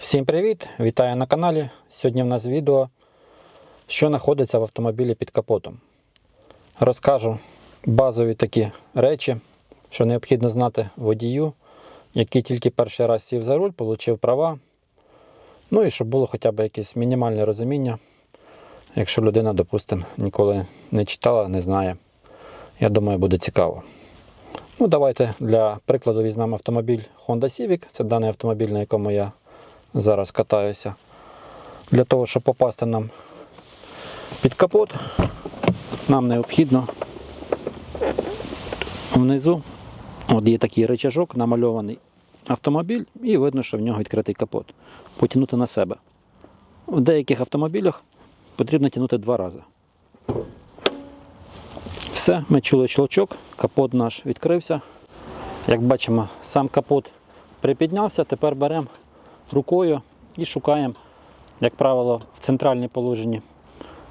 Всім привіт! Вітаю на каналі. Сьогодні в нас відео, що знаходиться в автомобілі під капотом. Розкажу базові такі речі, що необхідно знати водію, який тільки перший раз сів за руль, отримав права. Ну і щоб було хоча б якесь мінімальне розуміння, якщо людина, допустимо, ніколи не читала, не знає. Я думаю, буде цікаво. Ну, давайте для прикладу візьмемо автомобіль Honda Civic. Це даний автомобіль, на якому я зараз катаюся. Для того, щоб попасти нам під капот, нам необхідно внизу от є такий рычажок, намальований автомобіль, і видно, що в нього відкритий капот. Потягнути на себе. В деяких автомобілях потрібно тягнути два рази. Все, ми чули щелчок, капот наш відкрився. Як бачимо, сам капот припіднявся, тепер беремо рукою і шукаємо, як правило, в центральній положенні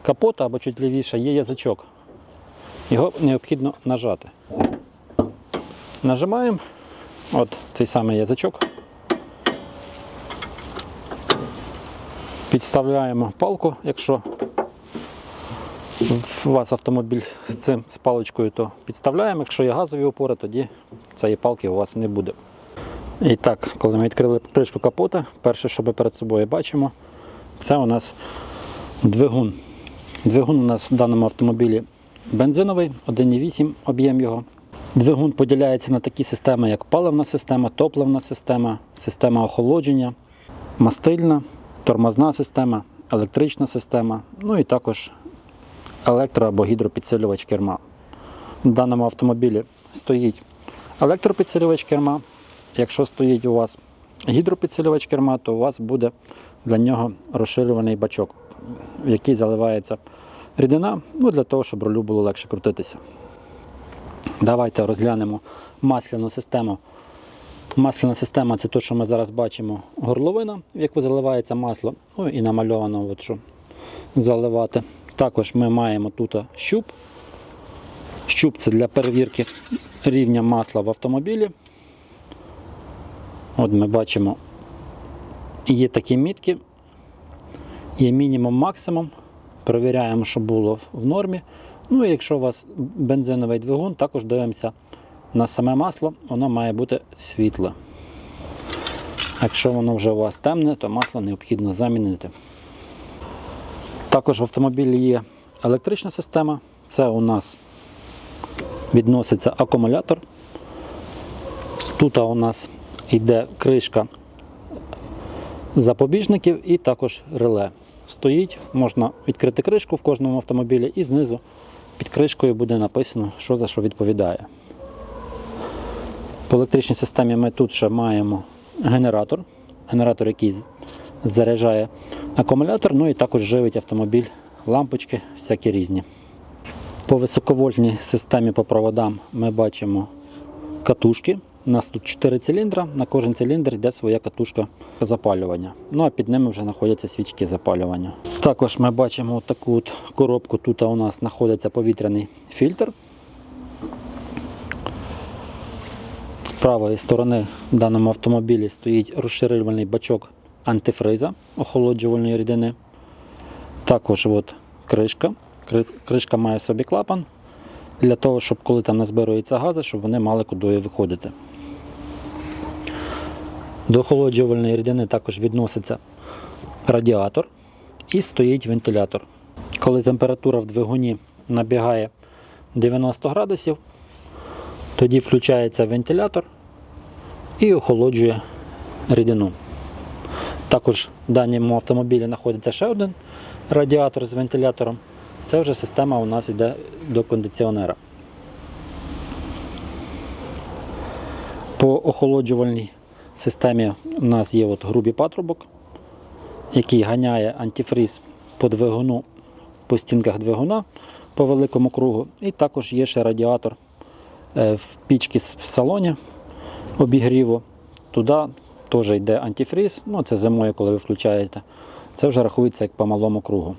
капота або чуть лівіше є язичок. Його необхідно нажати. Нажимаємо от цей самий язичок. Підставляємо палку, якщо у вас автомобіль з цим з паличкою, то підставляємо. Якщо є газові опори, тоді цієї палки у вас не буде. І так, коли ми відкрили кришку капота, перше, що ми перед собою бачимо, це у нас двигун. Двигун у нас в даному автомобілі бензиновий, 1,8 об'єм його. Двигун поділяється на такі системи, як паливна система, топливна система, система охолодження, мастильна, тормозна система, електрична система, ну і також електро- або гідропідсилювач керма. В даному автомобілі стоїть електропідсилювач керма. Якщо стоїть у вас гідропідсилювач керма, то у вас буде для нього розширюваний бачок, в який заливається рідина, ну, для того, щоб рулю було легше крутитися. Давайте розглянемо масляну систему. Масляна система це те, що ми зараз бачимо, горловина, в яку заливається масло, ну і намальовано, от що заливати. Також ми маємо тут щуп. Щуп це для перевірки рівня масла в автомобілі. От ми бачимо, є такі мітки, є мінімум, максимум. Перевіряємо, що було в нормі. Ну і якщо у вас бензиновий двигун, також дивимося на саме масло, воно має бути світле. Якщо воно вже у вас темне, то масло необхідно замінити. Також в автомобілі є електрична система. Це у нас відноситься акумулятор. Тут у нас йде кришка запобіжників і також реле. Стоїть, можна відкрити кришку в кожному автомобілі і знизу під кришкою буде написано, що за що відповідає. По електричній системі ми тут ще маємо генератор, генератор, який заряджає акумулятор, ну і також живить автомобіль, лампочки, всякі різні. По високовольтній системі по проводам ми бачимо катушки. У нас тут 4 циліндра, на кожен циліндр йде своя катушка запалювання. Ну а під ними вже знаходяться свічки запалювання. Також ми бачимо таку от коробку. Тут у нас знаходиться повітряний фільтр. З правої сторони в даному автомобілі стоїть розширювальний бачок антифриза охолоджувальної рідини. Також от кришка. Кришка має собі клапан для того, щоб коли там назбирується гази, щоб вони мали куди виходити. До охолоджувальної рідини також відноситься радіатор і стоїть вентилятор. Коли температура в двигуні набігає 90 градусів, тоді включається вентилятор і охолоджує рідину. Також в даному автомобілі знаходиться ще один радіатор з вентилятором. Це вже система у нас йде до кондиціонера. По охолоджувальній системі у нас є от грубий патрубок, який ганяє антифріз по двигуну, по стінках двигуна по великому кругу. І також є ще радіатор е, в пічці в салоні обігріву. Туди теж йде антифріз. Ну, це зимою, коли ви включаєте. Це вже рахується як по малому кругу.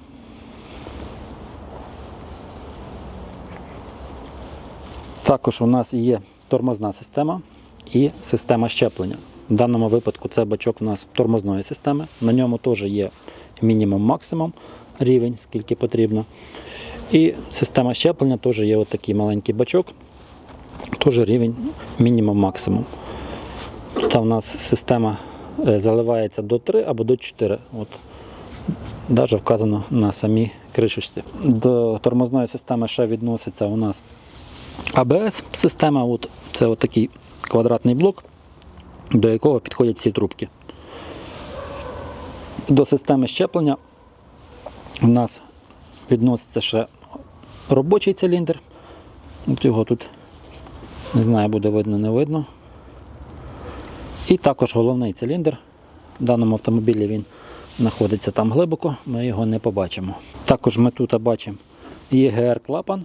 Також у нас є тормозна система і система щеплення. В даному випадку це бачок у нас тормозної системи. На ньому теж є мінімум-максимум рівень, скільки потрібно. І система щеплення теж є отакий маленький бачок, теж рівень мінімум-максимум. Тут у нас система е, заливається до 3 або до 4. От. Навіть вказано на самій кришечці. До тормозної системи ще відноситься у нас АБС-система. От, це от такий квадратний блок, до якого підходять ці трубки. До системи щеплення у нас відноситься ще робочий циліндр. От його тут не знаю, буде видно, не видно. І також головний циліндр. В даному автомобілі він знаходиться там глибоко, ми його не побачимо. Також ми тут бачимо ЄГР клапан,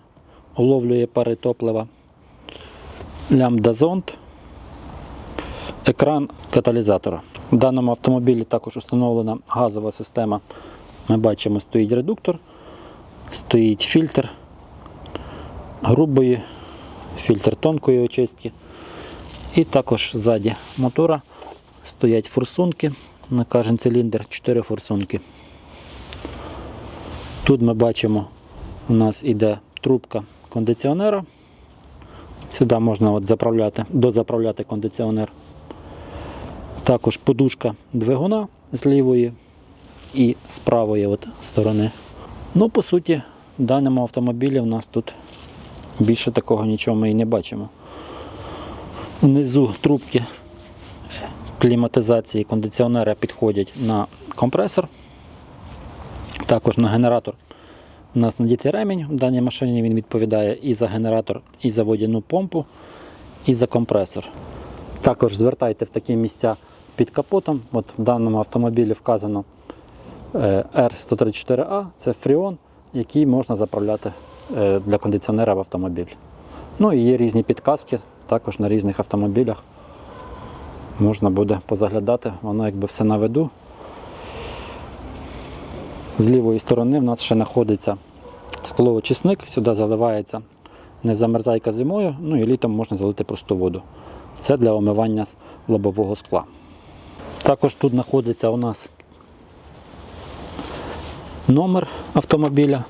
уловлює пари топлива, лямбда-зонд, екран каталізатора. В даному автомобілі також встановлена газова система. Ми бачимо, стоїть редуктор, стоїть фільтр грубої, фільтр тонкої очистки. І також ззаді мотора стоять форсунки. На кожен циліндр 4 форсунки. Тут ми бачимо, у нас іде трубка кондиціонера. Сюди можна от заправляти, дозаправляти кондиціонер. Також подушка двигуна з лівої і з правої от сторони. Ну, по суті, в даному автомобілі в нас тут більше такого нічого ми і не бачимо. Внизу трубки кліматизації кондиціонера підходять на компресор. Також на генератор у нас надітий ремінь. В даній машині він відповідає і за генератор, і за водяну помпу, і за компресор. Також звертайте в такі місця під капотом. От в даному автомобілі вказано е, R134A, це фріон, який можна заправляти е, для кондиціонера в автомобіль. Ну і є різні підказки, також на різних автомобілях. Можна буде позаглядати, воно якби все на виду. З лівої сторони в нас ще знаходиться склоочисник, сюди заливається незамерзайка зимою, ну і літом можна залити просту воду. Це для омивання лобового скла. Також тут знаходиться у нас номер автомобіля,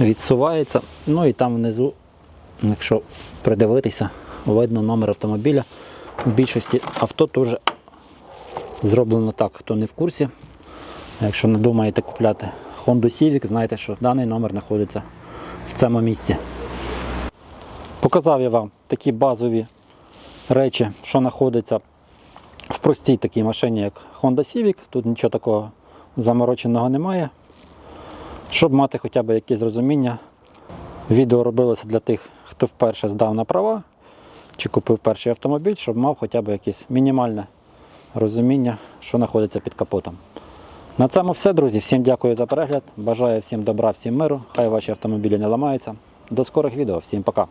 відсувається, ну і там внизу, якщо придивитися, видно номер автомобіля. В більшості авто теж зроблено так, хто не в курсі. Якщо не думаєте купляти Honda Civic, знайте, що даний номер знаходиться в цьому місці. Показав я вам такі базові речі, що знаходиться в простій такій машині, як Honda Civic. Тут нічого такого замороченого немає. Щоб мати хоча б якесь розуміння, відео робилося для тих, хто вперше здав на права чи купив перший автомобіль, щоб мав хоча б якесь мінімальне розуміння, що знаходиться під капотом. На цьому все, друзі. Всім дякую за перегляд. Бажаю всім добра, всім миру. Хай ваші автомобілі не ламаються. До скорих відео. Всім пока.